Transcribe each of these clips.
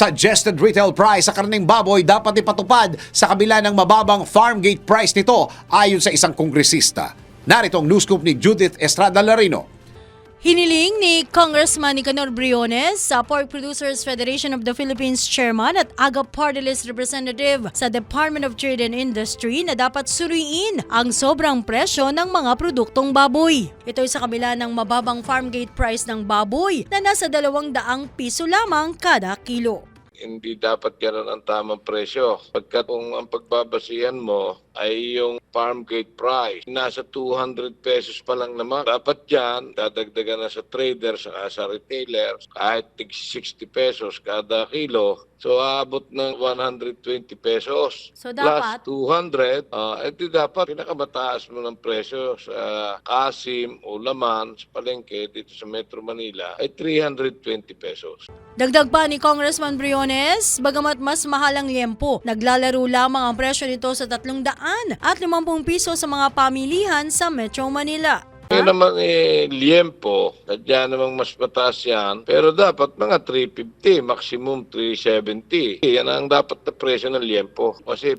Suggested retail price sa karning baboy dapat ipatupad sa kabila ng mababang farm gate price nito ayon sa isang kongresista. Narito ang news scoop ni Judith Estrada Larino. Hiniling ni Congressman Nicanor Briones sa Pork Producers Federation of the Philippines Chairman at AGA Party List Representative sa Department of Trade and Industry na dapat suriin ang sobrang presyo ng mga produktong baboy. Ito ay sa kabila ng mababang farm gate price ng baboy na nasa dalawang daang piso lamang kada kilo. Hindi dapat ganun ang tamang presyo. Pagkat kung ang pagbabasihan mo ay yung farm gate price, nasa 200 pesos pa lang naman. Dapat yan, dadagdagan na sa traders, saka sa retailers, kahit tig 60 pesos kada kilo. So, aabot ng 120 pesos. So, dapat- Plus 200, ah edi dapat pinakamataas mo ng presyo sa kasim o laman sa palengke dito sa Metro Manila ay 320 pesos. Dagdag pa ni Congressman Briones, bagamat mas mahal ang liempo, naglalaro lamang ang presyo nito sa 300 at 50 piso sa mga pamilihan sa Metro Manila. Ngayon naman eh, liempo, sadya namang mas mataas yan. Pero dapat mga 350, maximum 370. Yan ang dapat na presyo ng liempo. Kasi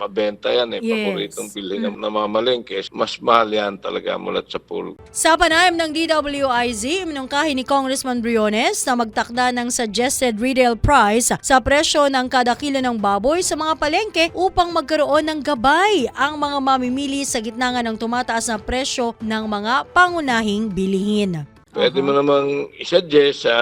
mabenta yan eh, Yes. paboritong bilhin ng namamalengke. Mas mahal yan talaga mulat sa pool. Sa panayam ng DWIZ, minungkahi ni Congressman Briones na magtakda ng suggested retail price sa presyo ng kada kilo ng baboy sa mga palengke upang magkaroon ng gabay ang mga mamimili sa gitna ng tumataas na presyo ng mga pangunahing bilihin. Pwede mo namang isuggest sa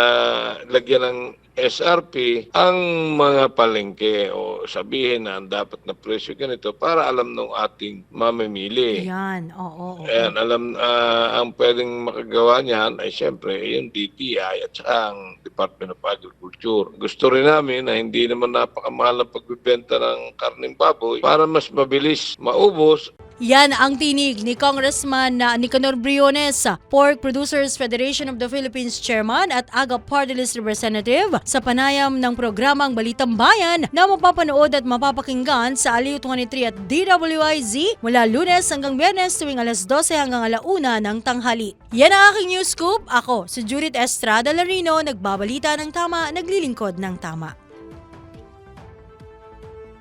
lagyan ng SRP ang mga palengke o sabihin na ang dapat na presyo ganito para alam ng ating mamimili. Yan, oo. oo. Ayan, alam, ah, ang pwedeng makagawa niyan ay siyempre yung DTI at saka ang Department of Agriculture. Gusto rin namin na hindi naman napakamahal ang pagbibenta ng karning baboy para mas mabilis maubos Yan ang tinig ni Congressman na Nicanor Briones, Pork Producers Federation of the Philippines Chairman at AGA Party Representative sa panayam ng programang Balitang Bayan na mapapanood at mapapakinggan sa Aliw 23 at DWIZ mula lunes hanggang biyernes tuwing alas 12 hanggang alauna ng tanghali. Yan ang aking news scoop. Ako, si Judith Estrada Larino, nagbabalita ng tama, naglilingkod ng tama.